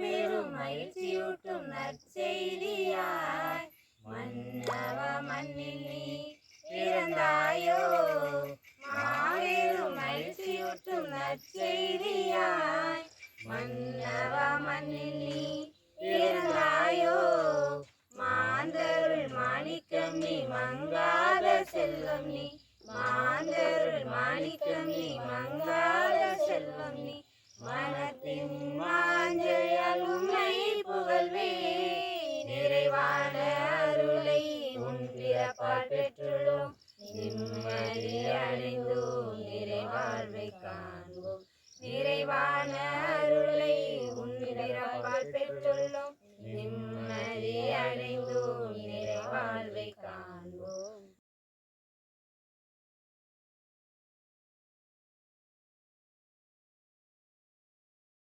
மாபெரும் மகிழ்ச்சியூட்டும் நற்செய்தியாய். மன்னவ மண்ணில் நீ பிறந்தாயோ மாபெரும் மகிழ்ச்சியூட்டும் நற்செய்தியாய். மன்னவ மண்ணில் நீ பிறந்தாயோ மாந்தருள் மாணிக்கம் நீ மங்காத செல்வம் நீ மாந்த வாழ அருளை உன் பிறப்பால் பெற்றுள்ளோம் நிம்மதி அடைந்தோம் நிறைவாழ்வை காண்போம். நிறைவான அருளை உன் பிறப்பால் பெற்றுள்ளோம் நிம்மதி அடைந்தோம் நிறைவாழ்வை காண்போம்.